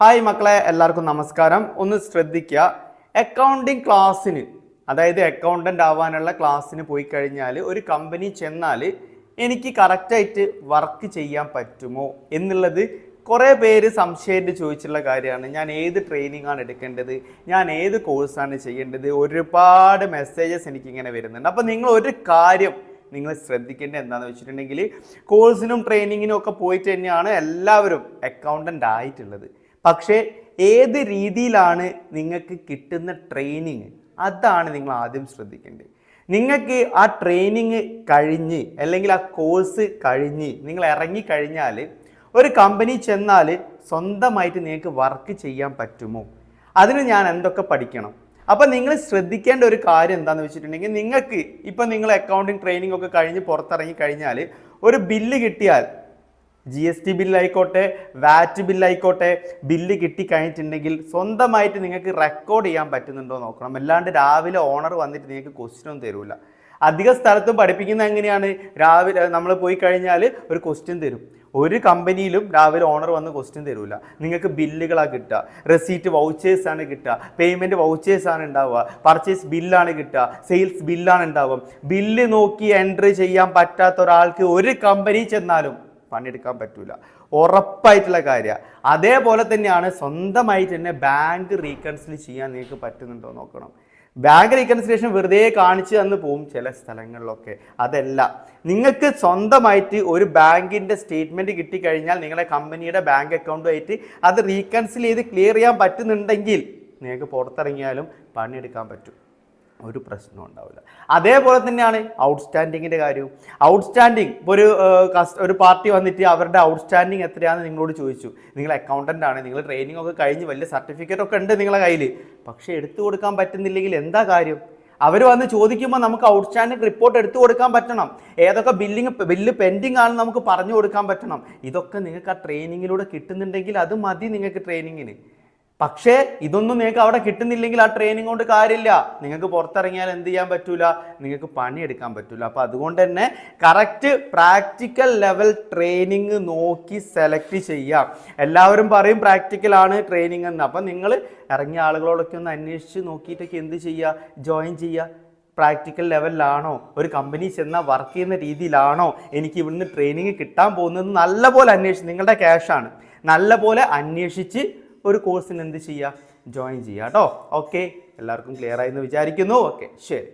Hi മക്കളെ എല്ലാവർക്കും നമസ്കാരം. ഒന്ന് ശ്രദ്ധിക്കുക അക്കൗണ്ടിങ് ക്ലാസ്സിന് അതായത് അക്കൗണ്ടന്റ് ആവാനുള്ള ക്ലാസ്സിന് പോയി കഴിഞ്ഞാൽ ഒരു കമ്പനി ചെന്നാൽ എനിക്ക് കറക്റ്റായിട്ട് വർക്ക് ചെയ്യാൻ പറ്റുമോ എന്നുള്ളത് കുറേ പേര് സംശയമായിട്ട് ചോദിച്ചിട്ടുള്ള കാര്യമാണ്. ഞാൻ ഏത് ട്രെയിനിങ് ആണ് എടുക്കേണ്ടത്? ഞാൻ ഏത് കോഴ്സാണ് ചെയ്യേണ്ടത്? ഒരുപാട് മെസ്സേജസ് എനിക്കിങ്ങനെ വരുന്നുണ്ട്. അപ്പോൾ നിങ്ങൾ ഒരു കാര്യം നിങ്ങൾ ശ്രദ്ധിക്കേണ്ടത് എന്താണെന്ന് വെച്ചിട്ടുണ്ടെങ്കിൽ കോഴ്സിനും ട്രെയിനിങ്ങിനും ഒക്കെ പോയിട്ട് തന്നെയാണ് എല്ലാവരും അക്കൗണ്ടന്റ് ആയിട്ടുള്ളത്. പക്ഷേ ഏത് രീതിയിലാണ് നിങ്ങൾക്ക് കിട്ടുന്ന ട്രെയിനിങ് അതാണ് നിങ്ങൾ ആദ്യം ശ്രദ്ധിക്കേണ്ടത്. നിങ്ങൾക്ക് ആ ട്രെയിനിങ് കഴിഞ്ഞ് അല്ലെങ്കിൽ ആ കോഴ്സ് കഴിഞ്ഞ് നിങ്ങൾ ഇറങ്ങിക്കഴിഞ്ഞാൽ ഒരു കമ്പനി ചെന്നാൽ സ്വന്തമായിട്ട് നിങ്ങൾക്ക് വർക്ക് ചെയ്യാൻ പറ്റുമോ? അതിന് ഞാൻ എന്തൊക്കെ പഠിക്കണം? അപ്പം നിങ്ങൾ ശ്രദ്ധിക്കേണ്ട ഒരു കാര്യം എന്താണെന്ന് വെച്ചിട്ടുണ്ടെങ്കിൽ നിങ്ങൾക്ക് ഇപ്പം നിങ്ങൾ അക്കൗണ്ടിങ് ട്രെയിനിങ് ഒക്കെ കഴിഞ്ഞ് പുറത്തിറങ്ങി കഴിഞ്ഞാൽ ഒരു ബില്ല് കിട്ടിയാൽ ജി എസ് ടി ബില്ലായിക്കോട്ടെ വാറ്റ് ബില്ലായിക്കോട്ടെ ബില്ല് കിട്ടിക്കഴിഞ്ഞിട്ടുണ്ടെങ്കിൽ സ്വന്തമായിട്ട് നിങ്ങൾക്ക് റെക്കോർഡ് ചെയ്യാൻ പറ്റുന്നുണ്ടോ നോക്കണം. അല്ലാണ്ട് രാവിലെ ഓണർ വന്നിട്ട് നിങ്ങൾക്ക് ക്വസ്റ്റ്യൻ ഒന്നും തരൂല. അധിക സ്ഥലത്തും പഠിപ്പിക്കുന്ന എങ്ങനെയാണ്? രാവിലെ നമ്മൾ പോയി കഴിഞ്ഞാൽ ഒരു ക്വസ്റ്റ്യൻ തരും. ഒരു കമ്പനിയിലും രാവിലെ ഓണർ വന്ന് ക്വസ്റ്റ്യൻ തരൂല. നിങ്ങൾക്ക് ബില്ലുകളാണ് കിട്ടുക. റെസീറ്റ് വൗച്ചേഴ്സ് ആണ് കിട്ടുക. പേയ്മെന്റ് വൗച്ചേഴ്സ് ആണ് ഉണ്ടാവുക. പർച്ചേസ് ബില്ലാണ് കിട്ടുക. സെയിൽസ് ബില്ലാണ് ഉണ്ടാവുക. ബില്ല് നോക്കി എൻട്രി ചെയ്യാൻ പറ്റാത്ത ഒരാൾക്ക് ഒരു കമ്പനി ചെന്നാലും പണിയെടുക്കാൻ പറ്റൂല. ഉറപ്പായിട്ടുള്ള കാര്യമാണ് അതേപോലെ തന്നെയാണ് സ്വന്തമായിട്ട് തന്നെ ബാങ്ക് റീകൺസിൽ ചെയ്യാൻ നിങ്ങൾക്ക് പറ്റുന്നുണ്ടോ നോക്കണം. ബാങ്ക് റീകൺസിലേഷൻ വെറുതെ കാണിച്ചു തന്ന് പോവും ചില സ്ഥലങ്ങളിലൊക്കെ. അതല്ല നിങ്ങൾക്ക് സ്വന്തമായിട്ട് ഒരു ബാങ്കിന്റെ സ്റ്റേറ്റ്മെന്റ് കിട്ടിക്കഴിഞ്ഞാൽ നിങ്ങളുടെ കമ്പനിയുടെ ബാങ്ക് അക്കൗണ്ടുമായിട്ട് അത് റീകൺസിൽ ചെയ്ത് ക്ലിയർ ചെയ്യാൻ പറ്റുന്നുണ്ടെങ്കിൽ നിങ്ങൾക്ക് പുറത്തിറങ്ങിയാലും പണിയെടുക്കാൻ പറ്റും. ഒരു പ്രശ്നം ഉണ്ടാവില്ല. അതേപോലെ തന്നെയാണ് ഔട്ട്സ്റ്റാൻഡിങ്ങിന്റെ കാര്യവും. ഔട്ട്സ്റ്റാൻഡിങ് ഒരു ഒരു പാർട്ടി വന്നിട്ട് അവരുടെ ഔട്ട്സ്റ്റാൻഡിങ് എത്രയാണെന്ന് നിങ്ങളോട് ചോദിച്ചു. നിങ്ങൾ അക്കൗണ്ടന്റ് ആണ് നിങ്ങൾ ട്രെയിനിങ് ഒക്കെ കഴിഞ്ഞ് വലിയ സർട്ടിഫിക്കറ്റ് ഒക്കെ ഉണ്ട് നിങ്ങളുടെ കയ്യിൽ പക്ഷേ എടുത്തു കൊടുക്കാൻ പറ്റുന്നില്ലെങ്കിൽ എന്താ കാര്യം? അവർ വന്ന് ചോദിക്കുമ്പോൾ നമുക്ക് ഔട്ട്സ്റ്റാൻഡിങ് റിപ്പോർട്ട് എടുത്തു കൊടുക്കാൻ പറ്റണം. ഏതൊക്കെ ബില്ലിങ് ബില്ല് പെൻഡിങ് ആണെന്ന് നമുക്ക് പറഞ്ഞു കൊടുക്കാൻ പറ്റണം. ഇതൊക്കെ നിങ്ങൾക്ക് ആ ട്രെയിനിങ്ങിലൂടെ കിട്ടുന്നുണ്ടെങ്കിൽ അത് മതി നിങ്ങൾക്ക് ട്രെയിനിങ്ങിന് പക്ഷേ ഇതൊന്നും നിങ്ങൾക്ക് അവിടെ കിട്ടുന്നില്ലെങ്കിൽ ആ ട്രെയിനിങ് കൊണ്ട് കാര്യമില്ല. നിങ്ങൾക്ക് പുറത്തിറങ്ങിയാൽ എന്ത് ചെയ്യാൻ പറ്റൂല? നിങ്ങൾക്ക് പണിയെടുക്കാൻ പറ്റൂല. അപ്പോൾ അതുകൊണ്ട് തന്നെ കറക്റ്റ് പ്രാക്ടിക്കൽ ലെവൽ ട്രെയിനിങ് നോക്കി സെലക്ട് ചെയ്യാം. എല്ലാവരും പറയും പ്രാക്ടിക്കൽ ആണ് ട്രെയിനിങ് എന്ന്. അപ്പം നിങ്ങൾ ഇറങ്ങിയ ആളുകളോടൊക്കെ ഒന്ന് അന്വേഷിച്ച് നോക്കിയിട്ടൊക്കെ എന്ത് ചെയ്യുക? ജോയിൻ ചെയ്യുക. പ്രാക്ടിക്കൽ ലെവലിലാണോ ഒരു കമ്പനി ചെന്നാൽ വർക്ക് ചെയ്യുന്ന രീതിയിലാണോ? എനിക്ക് ഇവിടുന്ന് ട്രെയിനിങ് കിട്ടാൻ പോകുന്നത്? നല്ലപോലെ അന്വേഷിച്ച് നിങ്ങളുടെ ക്യാഷാണ് നല്ലപോലെ അന്വേഷിച്ച് ഒരു കോഴ്സിന് എന്ത് ചെയ്യുക ജോയിൻ ചെയ്യുക കേട്ടോ ഓക്കെ എല്ലാവർക്കും ക്ലിയർ ആയി എന്ന് വിചാരിക്കുന്നു. ഓക്കെ ശരി.